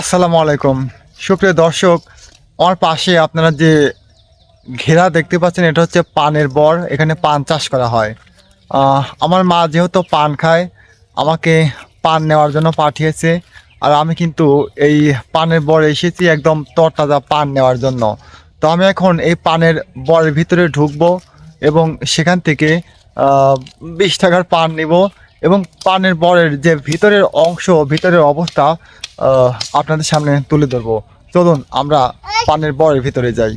আসসালামু আলাইকুম। সুপ্রিয় দর্শক, আমার পাশে আপনারা যে ঘেরা দেখতে পাচ্ছেন, এটা হচ্ছে পানের বর। এখানে পান চাষ করা হয়। আমার মা যেহেতু পান খায়, আমাকে পান নেওয়ার জন্য পাঠিয়েছে। আর আমি কিন্তু এই পানের বর এসেছি একদম তরতাজা পান নেওয়ার জন্য। তো আমি এখন এই পানের বরের ভিতরে ঢুকবো এবং সেখান থেকে বিশ টাকার পান নেব। এবং পানের বরের যে ভিতরের অংশ, ভিতরের অবস্থা আপনাদের সামনে তুলে ধরবো। চলুন, আমরা পানের বরের ভিতরে যাই।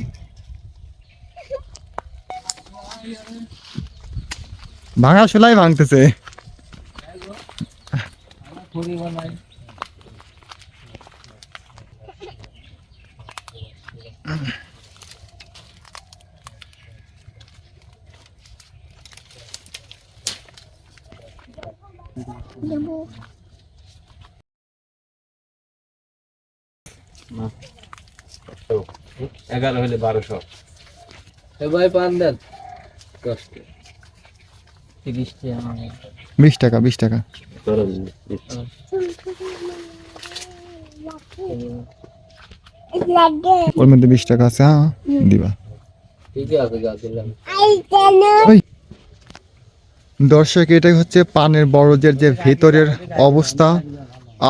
ভাঙা শোলাই ভাঙতেছে। এগারো হলে বারোশো। এ ভাই পান দেন। কষ্ট বিশ টাকা বিশ টাকা। ওর মধ্যে বিশ টাকা আছে হ্যাঁ দিবা। ঠিক আছে যা দিলাম। দর্শক, এটাই হচ্ছে পানের বরজের যে ভেতরের অবস্থা।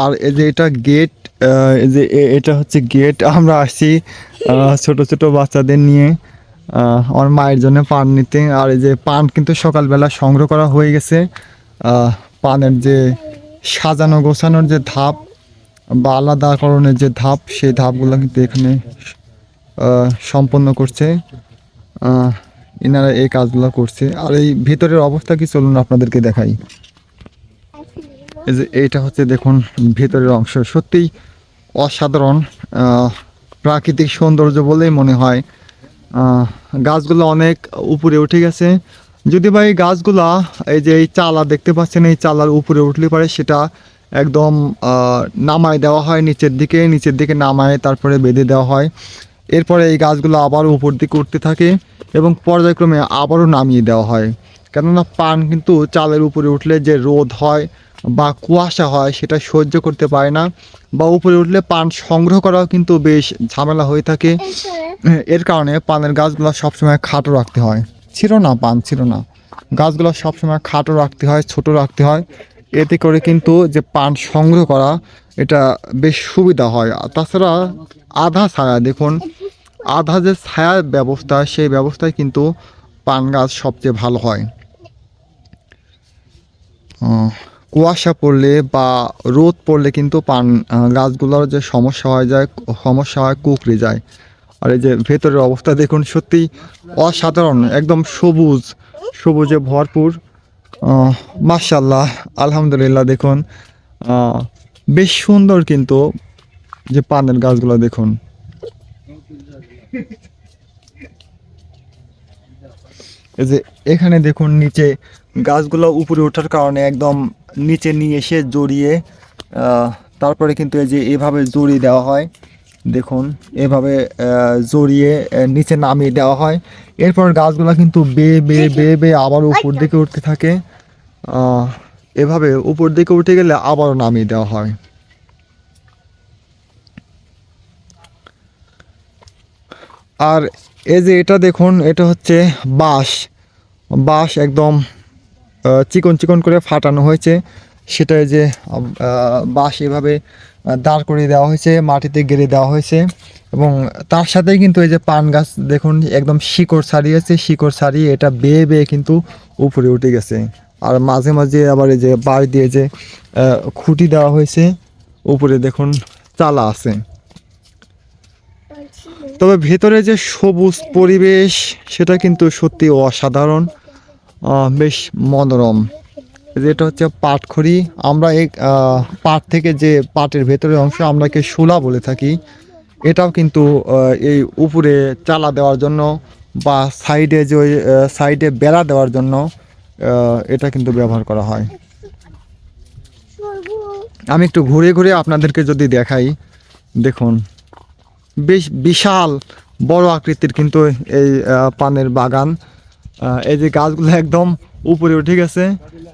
আর এই যে এটা গেট যে এটা হচ্ছে গেট আমরা আসছি ছোট ছোট বাচ্চাদের নিয়ে আমার মায়ের জন্য পান নিতে। আর এই যে পান কিন্তু সকালবেলা সংগ্রহ করা হয়ে গেছে। পানের যে সাজানো, গোছানোর যে ধাপ বা আলাদাকরণের যে ধাপ, সেই ধাপগুলো কিন্তু এখানে সম্পন্ন করছে। এনারা এই কাজগুলো করছে। আর এই ভেতরের অবস্থা কি চলুন আপনাদেরকে দেখাই। এই যে এইটা হচ্ছে দেখুন, ভিতরের অংশ। সত্যিই অসাধারণ প্রাকৃতিক সৌন্দর্য বলেই মনে হয়। গাছগুলো অনেক উপরে উঠে গেছে। যদি বা এই গাছগুলা, এই যে এই চালা দেখতে পাচ্ছেন, এই চালার উপরে উঠলে পারে সেটা একদম নামায় দেওয়া হয়, নিচের দিকে নিচের দিকে নামায়, তারপরে বেঁধে দেওয়া হয়। এরপরে এই গাছগুলো আবার উপর দিকে উঠতে থাকে এবং পর্যায়ক্রমে আবারও নামিয়ে দেওয়া হয়। কেননা পান কিন্তু চালের উপরে উঠলে যে রোদ হয় বা কুয়াশা হয় সেটা সহ্য করতে পারে না বা উপরে উঠলে পান সংগ্রহ করাও কিন্তু বেশ ঝামেলা হয়ে থাকে। এর কারণে পানের গাছগুলো সবসময় খাটো রাখতে হয়। ছিল না পান, ছিল না। গাছগুলো সবসময় খাটো রাখতে হয়, ছোট রাখতে হয়। এতে করে কিন্তু যে পান সংগ্রহ করা, এটা বেশ সুবিধা হয়। তাছাড়া আধা ছায়া দেখুন আধা যে ছায়ার ব্যবস্থা, সেই ব্যবস্থায় কিন্তু পান গাছ সবচেয়ে ভালো হয়। কুয়াশা পড়লে বা রোদ পড়লে কিন্তু পান গাছগুলোর যে সমস্যা হয়ে যায়, সমস্যা হয় কুকড়ে যায়। আর এই যে ভেতরের অবস্থা দেখুন সত্যি অসাধারণ, একদম সবুজ, সবুজে ভরপুর। মার্শাল্লাহ আলহামদুলিল্লাহ দেখুন। বেশ সুন্দর কিন্তু যে পানের গাছগুলো দেখুন। এই যে এখানে দেখুন নিচে গাছগুলো উপরে ওঠার কারণে একদম নিচে নিয়ে এসে জড়িয়ে তারপরে কিন্তু এই যে এভাবে জড়িয়ে দেওয়া হয় দেখুন এভাবে জড়িয়ে নিচে নামিয়ে দেওয়া হয়। এরপর গাছগুলো কিন্তু বেয়ে বেয়ে বেয়ে বেয়ে আবার উপর দিকে উঠতে থাকে। এভাবে উপর দিকে উঠে গেলে আবারও নামিয়ে দেওয়া হয়। আর এই যে এটা দেখুন, এটা হচ্ছে বাঁশ। বাঁশ একদম চিকন চিকন করে ফাটানো হয়েছে। সেটা যে বাঁশ এভাবে দাঁড় করিয়ে দেওয়া হয়েছে, মাটিতে গেড়ে দেওয়া হয়েছে। এবং তার সাথেই কিন্তু এই যে পান গাছ, দেখুন, একদম শিকড় ছাড়িয়েছে, শিকড় ছাড়িয়ে এটা বেয়ে বেয়ে কিন্তু উপরে উঠে গেছে। আর মাঝে মাঝে আবার এই যে বাড়ি দিয়ে যে খুঁটি দেওয়া হয়েছে, উপরে দেখুন, চালা আছে। তবে ভেতরে যে সবুজ পরিবেশ, সেটা কিন্তু সত্যি অসাধারণ। বেশ মনোরম। যেটা হচ্ছে পাটখড়ি। আমরা এই পাট থেকে যে পাটের ভেতরের অংশ আমরাকে শোলা বলে থাকি। এটাও কিন্তু এই উপরে চালা দেওয়ার জন্য বা সাইডে যে ওই সাইডে বেড়া দেওয়ার জন্য এটা কিন্তু ব্যবহার করা হয়। আমি একটু ঘুরে ঘুরে আপনাদেরকে যদি দেখাই, দেখুন। বেশ বিশাল বড় আকৃতির কিন্তু এই পানের বাগান। এই যে গাছগুলো একদম উপরে উঠে গেছে,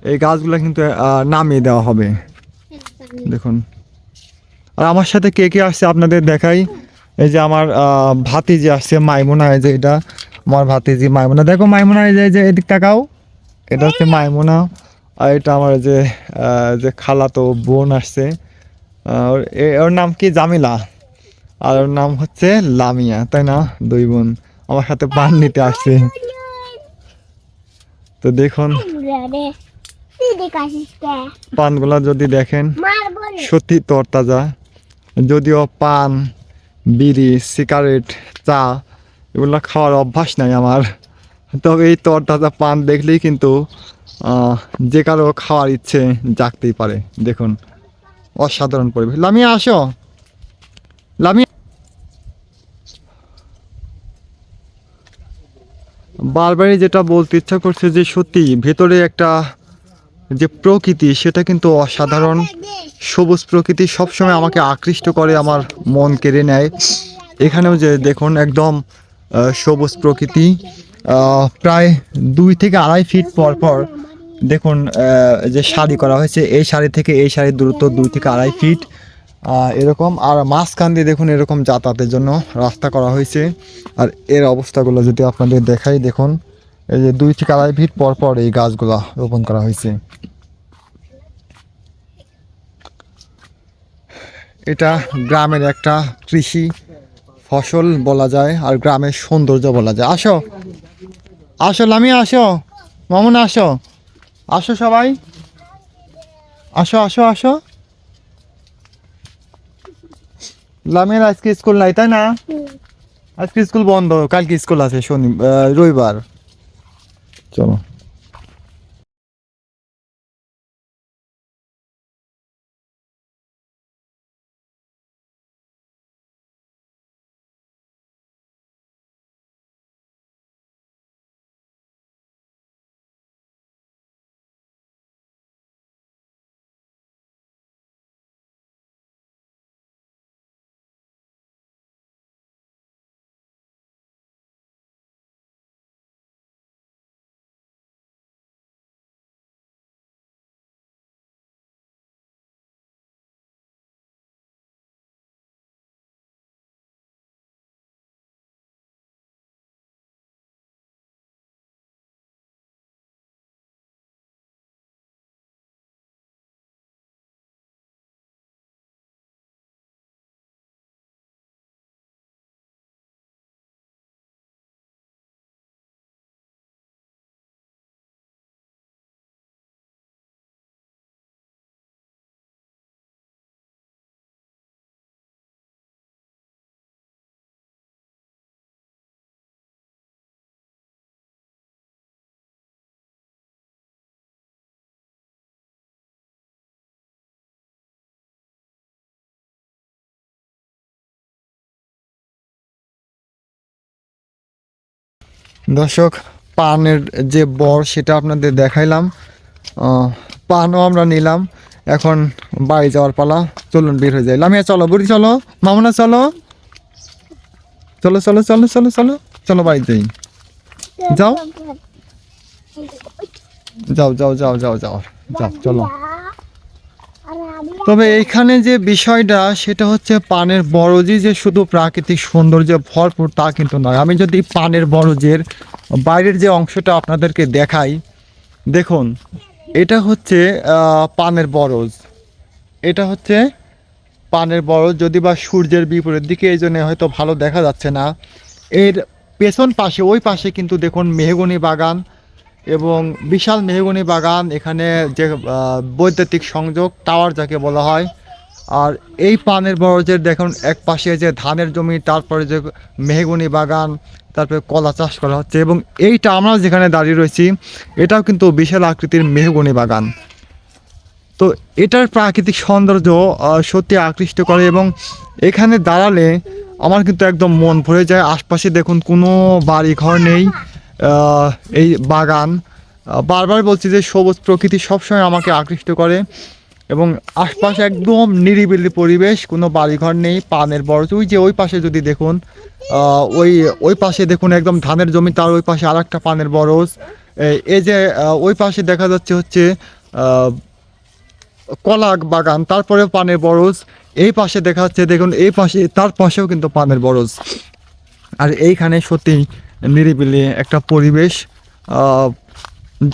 এই গাছগুলো কিন্তু নামিয়ে দেওয়া হবে। দেখুন। আর আমার সাথে কে কে আসছে আপনাদের দেখাই। এই যে আমার ভাতিজি আসছে, মাইমোনা, এই যে এটা। আমার ভাতিজি মাইমোনা। দেখো মাইমোনা, এই যে এদিক তাকাও। এটা হচ্ছে মাইমোনা। আর এটা আমার যে যে খালাতো বোন আসছে। ওর নাম কি? জামিলা। আর ওর নাম হচ্ছে লামিয়া, তাই না? দুই বোন। আমার সাথে পান নিতে আসছে। তো দেখুন, পানগুলা যদি দেখেন, সত্যি তরতাজা। যদিও পান, বিড়ি, সিগারেট, চা, এগুলো খাওয়ার অভ্যাস নাই আমার। তবে এই তরতাজা পান দেখলেই কিন্তু যে কারও খাওয়ার ইচ্ছে জাগতেই পারে। দেখুন, অসাধারণ পরিবেশ। লামিয়া, আসো। বারবারই যেটা বলতে ইচ্ছা করছে যে সত্যি ভেতরে একটা যে প্রকৃতি, সেটা কিন্তু অসাধারণ। সবুজ প্রকৃতি সবসময় আমাকে আকৃষ্ট করে, আমার মন কেড়ে নেয়। এখানেও যে দেখুন, একদম সবুজ প্রকৃতি। প্রায় দুই থেকে আড়াই ফিট পর পর দেখুন যে শাড়ি করা হয়েছে, এই শাড়ি থেকে এই শাড়ির দূরত্ব দুই থেকে আড়াই ফিট এরকম। আর মাঝখান দিয়ে দেখুন এরকম যাতায়াতের জন্য রাস্তা করা হয়েছে। আর এর অবস্থাগুলো যদি আপনাদের দেখাই, দেখুন, এই যে দুই থেকে আড়াই ফিট পর পর এই গাছগুলো রোপণ করা হয়েছে। এটা গ্রামের একটা কৃষি ফসল বলা যায়, আর গ্রামের সৌন্দর্য বলা যায়। আসো। আসো লামি আসো। মামুন, আসো। আসো সবাই। আসো আসো আসো। লামির আজকে স্কুল নাই তাই না? আজকে স্কুল বন্ধ কালকে স্কুল আছে শনি রবিবার। চলো। দর্শক, পানের যে বর সেটা আপনাদের দেখাইলাম। পানও আমরা নিলাম। এখন বাড়ি যাওয়ার পালা, চলুন বের হয়ে যাই। লামিয়া, চলো, বুড়ি, চলো, মামুনা, চলো। চলো চলো চলো চলো চলো চলো বাড়ি যাই। যাও? যাও যাও যাও যাও যাও যাও, চলো। তবে এইখানে যে বিষয়টা, সেটা হচ্ছে পানের বরজি যে শুধু প্রাকৃতিক সৌন্দর্যে ভরপুর তা কিন্তু নয়। আমি যদি পানের বরজের বাইরের যে অংশটা আপনাদেরকে দেখাই, দেখুন, এটা হচ্ছে পানের বরজ। এটা হচ্ছে পানের বরজ, যদি বা সূর্যের বিপরীত দিকে, এই জন্য হয়তো ভালো দেখা যাচ্ছে না। এর পেছন পাশে, ওই পাশে কিন্তু দেখুন, মেহগনি বাগান এবং বিশাল মেহগনি বাগান, এখানে যে বৈদ্যুতিক সংযোগ টাওয়ার যাকে বলা হয়। আর এই পানের বরজের দেখুন, এক পাশে যে ধানের জমি, তারপরে যে মেহগনি বাগান, তারপরে কলা চাষ করা হচ্ছে। এবং এইটা আমরা যেখানে দাঁড়িয়ে রয়েছি, এটাও কিন্তু বিশাল আকৃতির মেহগনি বাগান। তো এটার প্রাকৃতিক সৌন্দর্য সত্যি আকৃষ্ট করে এবং এখানে দাঁড়ালে আমার কিন্তু একদম মন ভরে যায়। আশপাশে দেখুন কোনো বাড়ি ঘর নেই। এই বাগান বারবার বলছি যে সবুজ প্রকৃতি সবসময় আমাকে আকৃষ্ট করে এবং আশপাশে একদম নিরিবিলি পরিবেশ কোনো বাড়িঘর নেই পানের বরজ। ওই যে ওই পাশে যদি দেখুন ওই ওই পাশে দেখুন একদম ধানের জমি তার ওই পাশে আর একটা পানের বরজ। এই- যে ওই পাশে দেখা যাচ্ছে হচ্ছে আহ, কলা বাগান তারপরে পানের বরজ। এই পাশে দেখা যাচ্ছে দেখুন এই পাশে তার পাশেও কিন্তু পানের বরজ। আর এইখানে সত্যি নিরিবিলি একটা পরিবেশ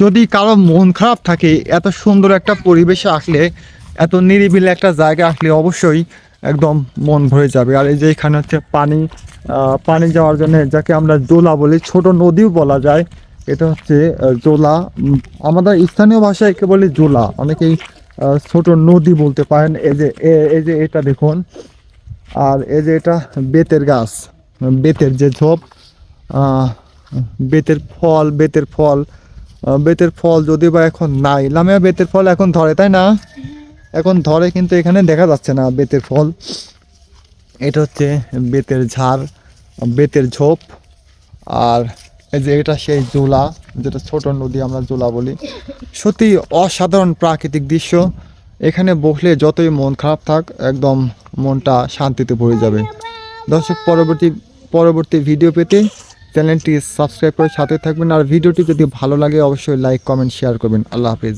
যদি কারও মন খারাপ থাকে, এত সুন্দর একটা পরিবেশে আসলে, এত নিরিবিলি একটা জায়গা আসলে অবশ্যই একদম মন ভরে যাবে। আর এই যে এখানে হচ্ছে পানি পানি যাওয়ার জন্য যাকে আমরা জোলা বলি, ছোট নদীও বলা যায়। এটা হচ্ছে জোলা। আমাদের স্থানীয় ভাষায় একে বলি জোলা। অনেকেই ছোট নদী বলতে পারেন। এই যে এই যে এটা দেখুন। আর এই যে এটা বেতের গাছ, বেতের যে ঝোপ বেতের ফল বেতের ফল। বেতের ফল যদি বা এখন নাই, লামিয়া বেতের ফল এখন ধরে, তাই না? এখন ধরে কিন্তু এখানে দেখা যাচ্ছে না বেতের ফল। এটা হচ্ছে বেতের ঝাড়, বেতের ঝোপ। আর এই যে এটা সেই জোলা যেটা ছোট নদী আমরা জোলা বলি। সত্যি অসাধারণ প্রাকৃতিক দৃশ্য। এখানে বসলে যতই মন খারাপ থাক, একদম মনটা শান্তিতে ভরে যাবে। দর্শক, পরবর্তী পরবর্তী ভিডিও পেতে চ্যানেলটি সাবস্ক্রাইব করে সাথে থাকবেন। আর ভিডিওটি যদি ভালো লাগে, অবশ্যই লাইক কমেন্ট শেয়ার করবেন। আল্লাহ হাফিজ।